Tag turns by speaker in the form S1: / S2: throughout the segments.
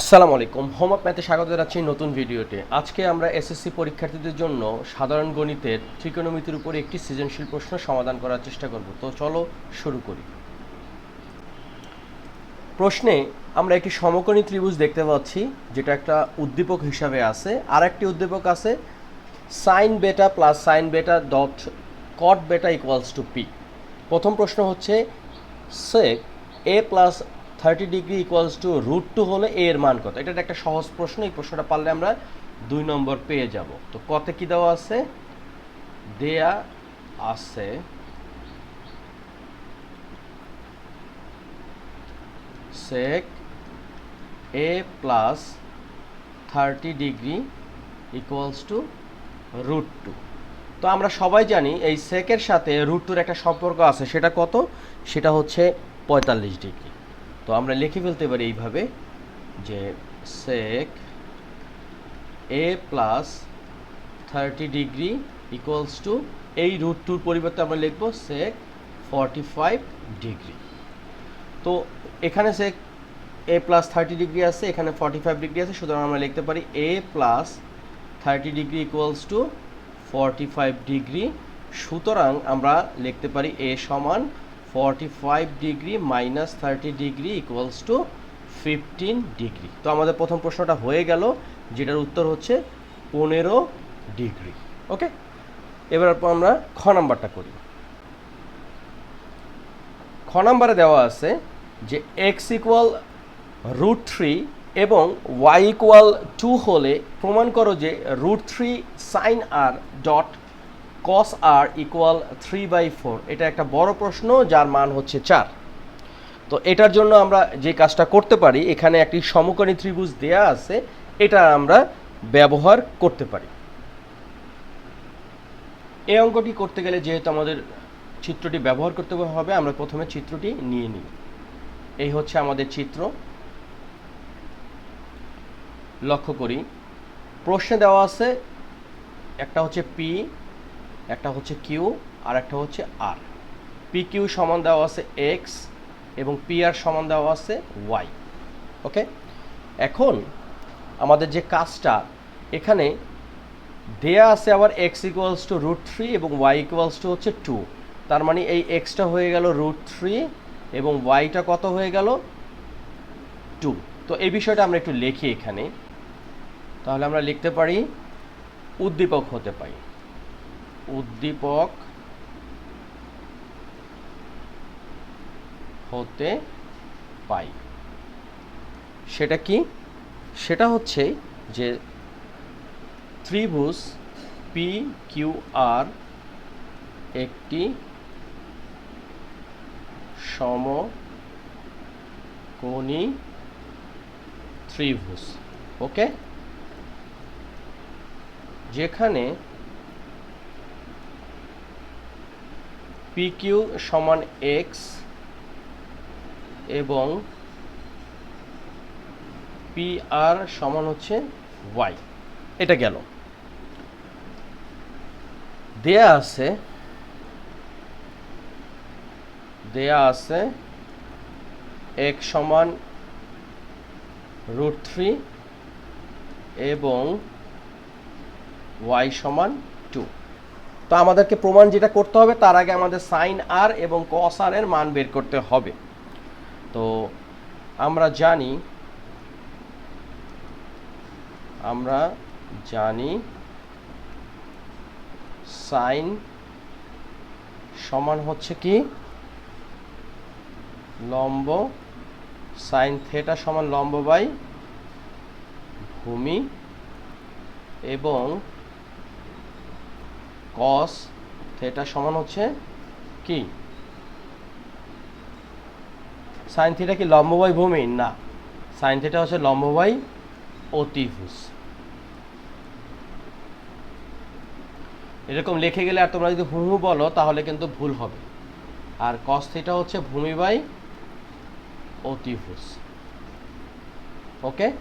S1: আসসালামু আলাইকুম। হোমওয়ার্ক ম্যাথে স্বাগত জানাচ্ছি নতুন ভিডিওতে। আজকে আমরা এসএসসি পরীক্ষার্থীদের জন্য সাধারণ গণিতের ত্রিকোণমিতির উপর একটি সৃজনশীল প্রশ্ন সমাধান করার চেষ্টা করব। তো চলো শুরু করি। প্রশ্নে আমরা একটি সমকোণী ত্রিভুজ দেখতে পাচ্ছি, যেটা একটা উদ্দীপক হিসাবে আছে। আর একটি উদ্দীপক আছে sine beta plus sine beta dot cot beta equals to P প্রথম প্রশ্ন হচ্ছে sec A plus thirty degree equals to root two হলে এ এর মান কত? এটা একটা সহজ প্রশ্ন, এই প্রশ্নটা পারলে আমরা দুই নম্বর পেয়ে যাব। তো কতে কি দেওয়া আছে? দেয়া আছে sec A plus thirty degree equals to root two তো আমরা সবাই জানি এই সেকের সাথে রুট টুর একটা সম্পর্ক আছে, সেটা কত? সেটা হচ্ছে পঁয়তাল্লিশ ডিগ্রি তো আমরা লিখে ফেলতে পারি এইভাবে যে sec A plus thirty degree equals to এই রুট টুর পরিবর্তে আমরা লিখব সেক ফর্টি ফাইভ ডিগ্রি তো এখানে sec A plus thirty degree আছে, এখানে ফর্টি ফাইভ ডিগ্রি আছে, সুতরাং আমরা লিখতে পারি A plus thirty degree equals to forty five degree সুতরাং আমরা লিখতে পারি এ সমান forty five degree minus thirty degree equals to fifteen degree তো আমাদের প্রথম প্রশ্নটা হয়ে গেল, যেটার উত্তর হচ্ছে পনেরো ডিগ্রি ওকে এবার আমরা খ নাম্বারটা করি। খ নাম্বারে দেওয়া আছে যে এক্স ইকুয়াল রুট থ্রি এবং ওয়াই ইকুয়াল টু হলে প্রমাণ করো যে root three sine R dot cos R equal three by four এটা একটা বড় প্রশ্ন, যার মান হচ্ছে চার। তো এটার জন্য আমরা যে কাজটা করতে পারি, এখানে একটি সমকোণী ত্রিভুজ দেয়া আছে, এটা আমরা ব্যবহার করতে পারি। এই অঙ্কটি করতে গেলে যেহেতু আমাদের চিত্রটি ব্যবহার করতে হবে, আমরা প্রথমে চিত্রটি নিয়ে নিই। এই হচ্ছে আমাদের চিত্র। লক্ষ্য করি, প্রশ্নে দেওয়া আছে, একটা হচ্ছে পি একটা হচ্ছে কিউ আর একটা হচ্ছে আর পি কিউ সমান দেওয়া আছে এক্স এবং পি আর সমান দেওয়া আছে ওয়াই ওকে এখন আমাদের যে কাজটা, এখানে দেয়া আছে আবার X equals to root three এবং ওয়াই ইকুয়ালস টু হচ্ছে টু তার মানে এই এক্সটা হয়ে গেল রুট থ্রি এবং ওয়াইটা কত হয়ে গেল? টু তো এই বিষয়টা আমরা একটু লিখি এখানে। তাহলে আমরা লিখতে পারি, উদ্দীপক হতে পারি। উদ্দীপক হতে পাই। সেটা কি? সেটা হচ্ছে যে ত্রিভুজ পি কিউ আর একটি সমকোণী ত্রিভুজ, ওকে? যেখানে পি কিউ সমান এক্স এবং পি আর সমান হচ্ছে ওয়াই এটা গেল। দেয়া আছে দেয়া আছে এক সমান রুট থ্রি এবং ওয়াই সমান তো আমাদেরকে প্রমাণ যেটা করতে হবে, তার আগে আমাদের সাইন আর এবং কস আর এর মান বের করতে হবে। তো আমরা জানি আমরা জানি সাইন সমান হচ্ছে কি? লম্ব সাইন থেটা সমান লম্ব বাই ভূমি এবং কস থেটা সমান হচ্ছে কি? সাইন থিটা কি লম্ব বাই ভূমি? না। সাইন থিটা হচ্ছে লম্ব বাই অতিভুজ। এরকম লিখে গেলে আর তোমরা যদি হুহু বলো, তাহলে কিন্তু ভুল হবে। আর কস থিটা হচ্ছে ভূমি বাই অতিভুজ। ওকে?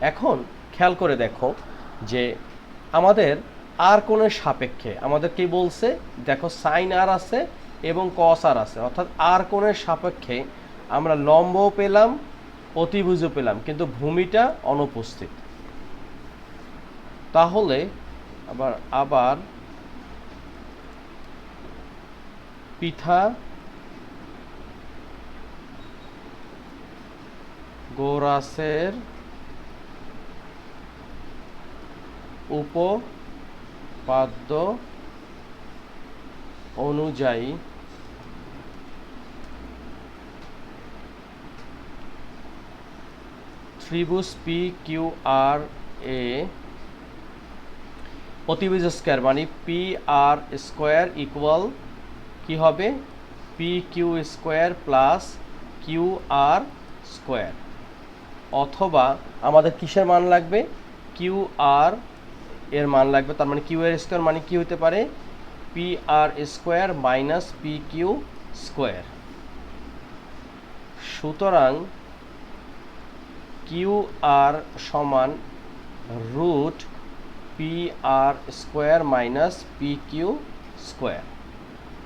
S1: এখন খেয়াল করে দেখো যে আমাদের আর কোণের সাপেক্ষে। আমাদের কি বলছে? দেখো সাইন আর আছে এবং কস আর আছে। অর্থাৎ আর কোণের সাপেক্ষে আমরা লম্বও পেলাম, অতিভুজও পেলাম, কিন্তু ভূমিটা অনুপস্থিত। তাহলে আবার আবার পিঠা গোরাসের উপপাদ্য অনুযায়ী ত্রিভুজ পি কিউ আর এ অতিভুজ স্কোয়ার মানে পি আর স্কোয়ার ইকুয়াল কি হবে? P Q square plus Q R square. অথবা আমাদের কিসের মান লাগবে? কিউ আর এর মান লাগবে, তার মানে কিউ এর স্কোয়ার মানে কি হতে পারে? P R square minus P Q square. সুতরাং কিউ আর সমান root P R square minus P Q square.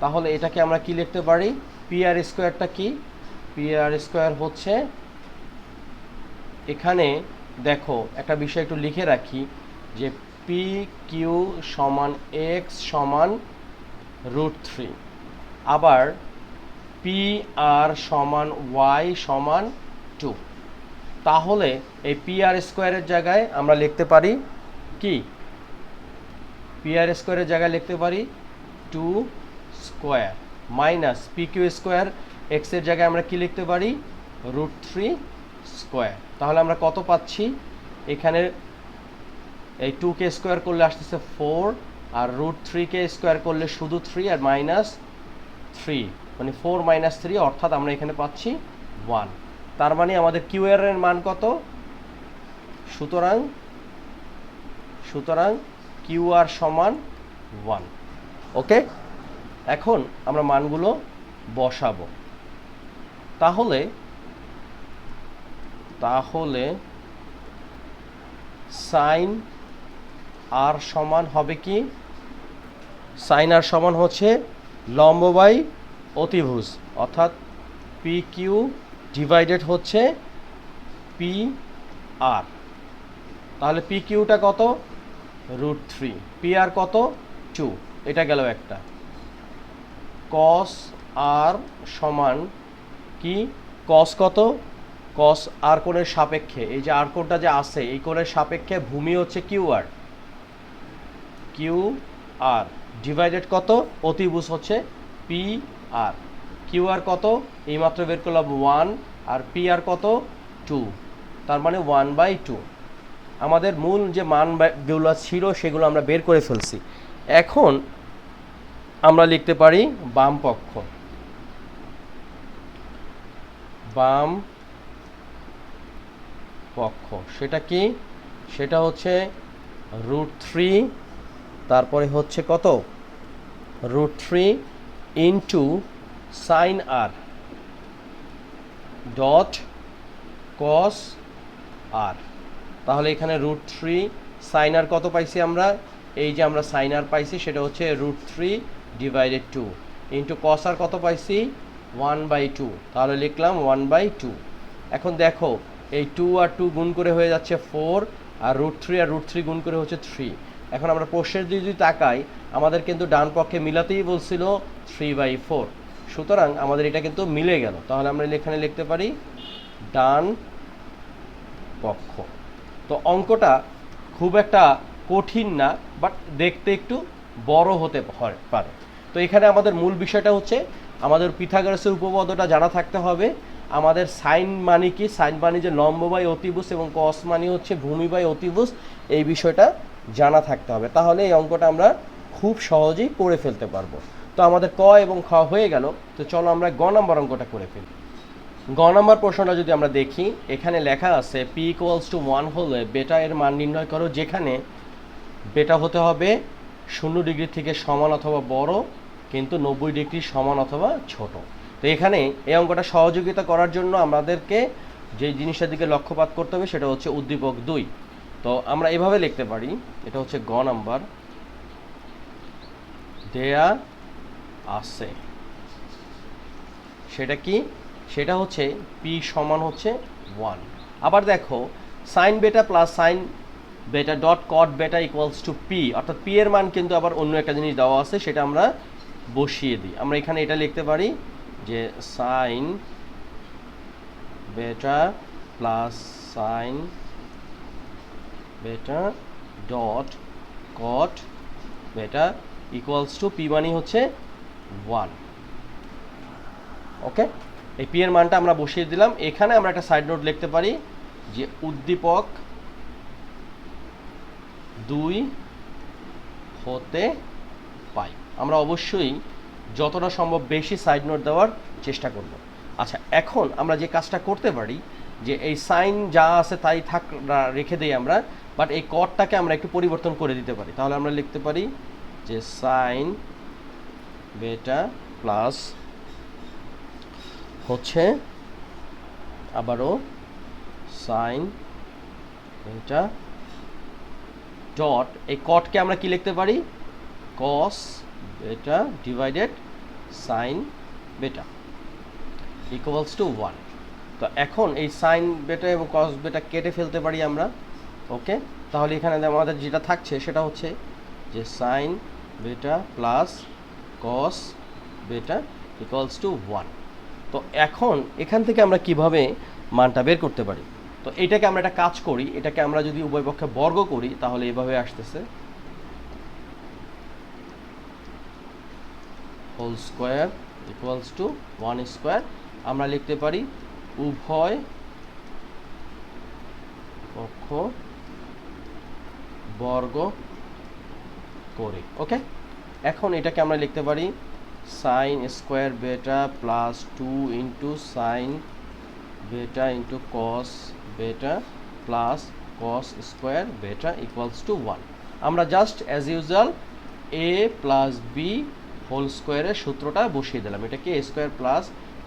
S1: তাহলে এটাকে আমরা কি লিখতে পারি? পি আর স্কোয়ারটা কি? পি আর স্কোয়ার হচ্ছে, এখানে দেখো, একটা বিষয় একটু লিখে রাখি যে পি কিউ সমান এক্স সমান রুট থ্রি আবার পি আর সমান ওয়াই সমান টু তাহলে এই পি আর স্কোয়ারের জায়গায় আমরা লিখতে পারি কি? পি আর স্কোয়ারের জায়গায় লিখতে পারি two square minus P Q square এক্সের জায়গায় আমরা কি লিখতে পারি? রুট থ্রি স্কোয়ার তাহলে আমরা কত পাচ্ছি? এখানে এই টু কে স্কোয়ার করলে আসতেছে ফোর আর রুট থ্রি কে স্কোয়ার করলে শুধু থ্রি আর মাইনাস থ্রি মানে ফোর মাইনাস থ্রি অর্থাৎ আমরা এখানে পাচ্ছি ওয়ান তার মানে আমাদের কিউ এর মান কত? সুতরাং সুতরাং কিউ আর সমান ওয়ান ওকে এখন আমরা মানগুলো বসাবো। তাহলে তাহলে সাইন আর সমান হবে কি? সাইন আর সমান হচ্ছে লম্ব বাই অতিভুজ। অর্থাৎ পি কিউ ডিভাইডেড হচ্ছে পি আর তাহলে পি কিউটা কত? রুট থ্রি পি আর কত? টু এটা গেল একটা। কস আর সমান কি? কস কত? কস আর কোণের সাপেক্ষে। এই যে আর কোণটা যে আছে, এই কোণের সাপেক্ষে ভূমি হচ্ছে Q R Q R divided কত? অতিভুজ হচ্ছে পি আর। কিউ আর কত? এইমাত্র বের করলাম ওয়ান, আর পি আর কত? টু। তার মানে ওয়ান বাই টু। আমাদের মূল যে মানগুলো ছিল, সেগুলো আমরা বের করে ফেলছি। এখন আমরা লিখতে পারি বাম পক্ষ। বাম পক্ষ। সেটা কি? সেটা হচ্ছে রুট থ্রি তারপরে হচ্ছে কত? Root three into sine R dot cos R তাহলে এখানে রুট থ্রি সাইন আর কত পাইছি আমরা? এই যে আমরা সাইন আর পাইছি, সেটা হচ্ছে root three divided two into cos R কত পাইছি? ওয়ান বাই টু তাহলে লিখলাম ওয়ান বাই টু এখন দেখো, এই টু আর টু গুণ করে হয়ে যাচ্ছে ফোর আর রুট থ্রি আর রুট থ্রি গুণ করে হচ্ছে থ্রি এখন আমরা প্রশ্নের যদি তাকাই, আমাদের কিন্তু ডান পক্ষে মিলাতেই বলছিল থ্রি বাই ফোর সুতরাং আমাদের এটা কিন্তু মিলে গেল। তাহলে আমরা এখানে লিখতে পারি ডান পক্ষ। তো অঙ্কটা খুব একটা কঠিন না বাট দেখতে একটু বড় হতে পারে। তো এখানে আমাদের মূল বিষয়টা হচ্ছে, আমাদের পিথাগোরাসের উপপাদ্যটা জানা থাকতে হবে, আমাদের সাইন মানি কি? সাইন মানি যে লম্ব বাই অতিভুজ এবং কস মানি হচ্ছে ভূমি বাই অতিভুজ। এই বিষয়টা জানা থাকতে হবে। তাহলে এই অঙ্কটা আমরা খুব সহজেই করে ফেলতে পারব। তো আমাদের ক এবং খ হয়ে গেল। তো চলো আমরা গ নম্বর অঙ্কটা করে ফেলি। গ নম্বর প্রশ্নটা যদি আমরা দেখি, এখানে লেখা আছে পি ইকুয়ালস টু ওয়ান হলে বেটা এর মান নির্ণয় করো, যেখানে বেটা হতে হবে শূন্য ডিগ্রি থেকে সমান অথবা বড়, কিন্তু নব্বই ডিগ্রি সমান অথবা ছোট। তো এখানে এই অঙ্কটা সহযোগিতা করার জন্য আমাদেরকে যে জিনিসটার দিকে লক্ষ্যপাত করতে হবে, সেটা হচ্ছে উদ্দীপক দুই। তো আমরা এভাবে লিখতে পারি, এটা হচ্ছে গ নাম্বার। দেয়া আছে। সেটা কি? সেটা হচ্ছে পি সমান হচ্ছে ওয়ান আবার দেখো sine beta plus sine beta dot cot beta equals to P অর্থাৎ পি এর মান কিন্তু আবার অন্য একটা জিনিস দেওয়া আছে, সেটা আমরা বসিয়ে দিই। আমরা এখানে এটা লিখতে পারি যে sine beta plus sine beta dot cot beta equals to P মানি হচ্ছে ওয়ান ওকে এই পি এর মানটা আমরা বসিয়ে দিলাম। এখানে আমরা একটা সাইড নোট লিখতে পারি যে উদ্দীপক দুই হতে পাই। আমরা অবশ্যই যতটা সম্ভব বেশি সাইড নোট দেওয়ার চেষ্টা করব। আচ্ছা এখন আমরা যে কাজটা করতে পারি, যে এই সাইন যা আছে তাই থাক রেখে দেই আমরা বাট এই কটটাকে আমরা একটু পরিবর্তন করে দিতে পারি। তাহলে আমরা লিখতে পারি যে সাইন বেটা প্লাস হচ্ছে আবারও সাইন এটা ডট এই কটকে আমরা কি লিখতে পারি? Cos beta divided sine beta equals to one তো এখন এই সাইন বেটা এবং কস বেটা কেটে ফেলতে পারি আমরা। ওকে? তাহলে এখানে আমাদের যেটা থাকছে সেটা হচ্ছে যে sine beta plus cos beta equals to one তো এখন এখান থেকে আমরা কীভাবে মানটা বের করতে পারি? তো এটাকে আমরা একটা কাজ করি, এটাকে আমরা যদি উভয় পক্ষে বর্গ করি, তাহলে এভাবে আসতেছে। Whole square equals to one square আমরা লিখতে পারি উভয় পক্ষ বর্গ করে ওকে এখন এটাকে আমরা লিখতে পারি sine square beta plus two into sine beta into cos beta plus cos square beta equals to one আমরা just as usual A plus B whole স্কোয়ারের সূত্রটা বসিয়ে দিলাম। এটাকে A square plus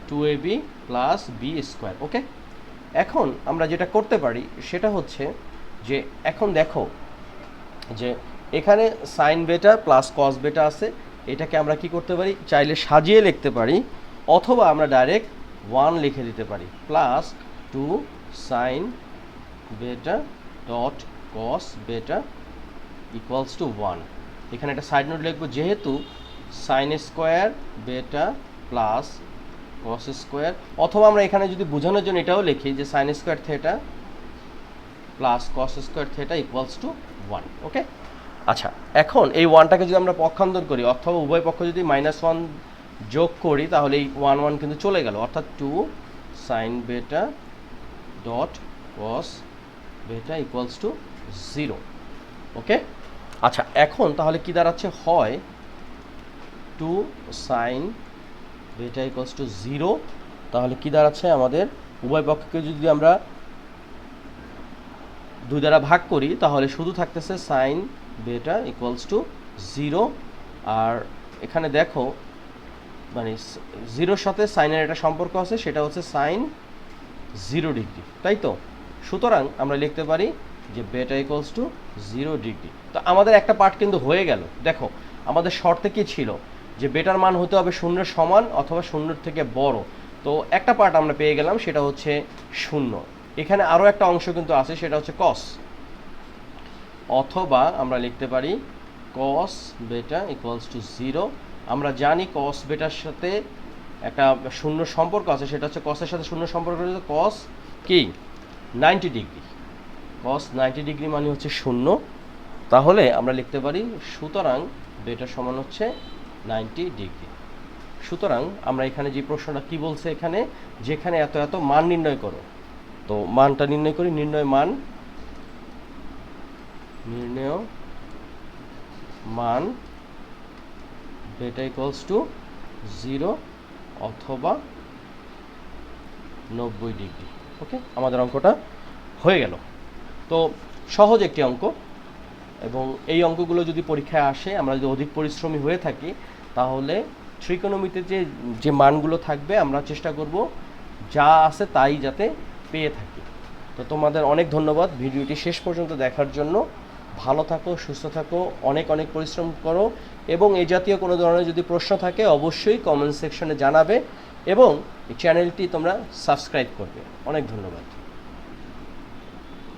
S1: two A B plus B square okay এখন আমরা যেটা করতে পারি সেটা হচ্ছে যে, এখন দেখো যে এখানে সাইন বেটা প্লাস কস বেটা আছে, এটাকে আমরা কি করতে পারি? চাইলে সাজিয়ে লিখতে পারি, অথবা আমরা ডাইরেক্ট ওয়ান লিখে দিতে পারি plus two sine beta dot cos beta equals to one এখানে একটা সাইড নোট লিখব, যেহেতু sine square beta plus cos square অথবা আমরা এখানে যদি বোঝানোর জন্য এটাও লিখি যে sine square theta plus cos square theta equals to one okay আচ্ছা এখন এই ওয়ানটাকে যদি আমরা পক্ষান্তর করি, অথবা উভয় পক্ষ যদি মাইনাস ওয়ান যোগ করি, তাহলে এই ওয়ান ওয়ান কিন্তু চলে গেল। অর্থাৎ two sine beta dot cos beta equals to zero okay আচ্ছা এখন তাহলে কি দাঁড়াচ্ছে? হয় two sine beta equals to zero তাহলে কি দাঁড়াচ্ছে আমাদের? উভয় পক্ষকে যদি আমরা দুই দ্বারা ভাগ করি, তাহলে শুধু থাকতেছে sign beta equals to zero আর এখানে দেখো মানে জিরোর সাথে সাইনের একটা সম্পর্ক আছে, সেটা হচ্ছে সাইন জিরো ডিগ্রি তাই তো? সুতরাং আমরা লিখতে পারি যে বেটা ইকুয়ালস টু জিরো ডিগ্রি তো আমাদের একটা পার্ট কিন্তু হয়ে গেল। দেখো, আমাদের শর্তে কি ছিল? যে বেটার মান হতে হবে শূন্যের সমান অথবা শূন্যের থেকে বড়। তো একটা পার্ট আমরা পেয়ে গেলাম, সেটা হচ্ছে শূন্য। এখানে আরও একটা অংশ কিন্তু আছে, সেটা হচ্ছে কস অথবা আমরা লিখতে পারি cos beta equals to zero আমরা জানি কস বেটার সাথে একটা শূন্য সম্পর্ক আছে, সেটা হচ্ছে কসের সাথে শূন্য সম্পর্ক হচ্ছে কস কি? Ninety degree cos ninety degree মানে হচ্ছে শূন্য। তাহলে আমরা লিখতে পারি সুতরাং বেটার সমান হচ্ছে নাইনটি ডিগ্রি সুতরাং আমরা এখানে যে প্রশ্নটা কি বলছে এখানে, যেখানে এত এত মান নির্ণয় করো। তো মানটা নির্ণয় করি, নির্ণয় মান নির্ণয় মান বেটা ইকুয়ালস টু জিরো অথবা নব্বই ডিগ্রি ওকে আমাদের অঙ্কটা হয়ে গেল। তো সহজ একটি অঙ্ক, এবং এই অঙ্কগুলো যদি পরীক্ষায় আসে, আমরা যদি অধিক পরিশ্রমী হয়ে থাকি, তাহলে ট্রিকোনোমিতে যে যে মানগুলো থাকবে, আমরা চেষ্টা করব যা আছে তাই যাতে পেয়ে থাকি। তো তোমাদের অনেক ধন্যবাদ। ভিডিওটি শেষ পর্যন্ত দেখার জন্য। ভালো থাকো, সুস্থ থাকো, অনেক অনেক পরিশ্রম করো এবং এই জাতীয় কোনো ধরনের যদি প্রশ্ন থাকে, অবশ্যই কমেন্ট সেকশনে জানাবে এবং এই চ্যানেলটি তোমরা সাবস্ক্রাইব করবে। অনেক ধন্যবাদ।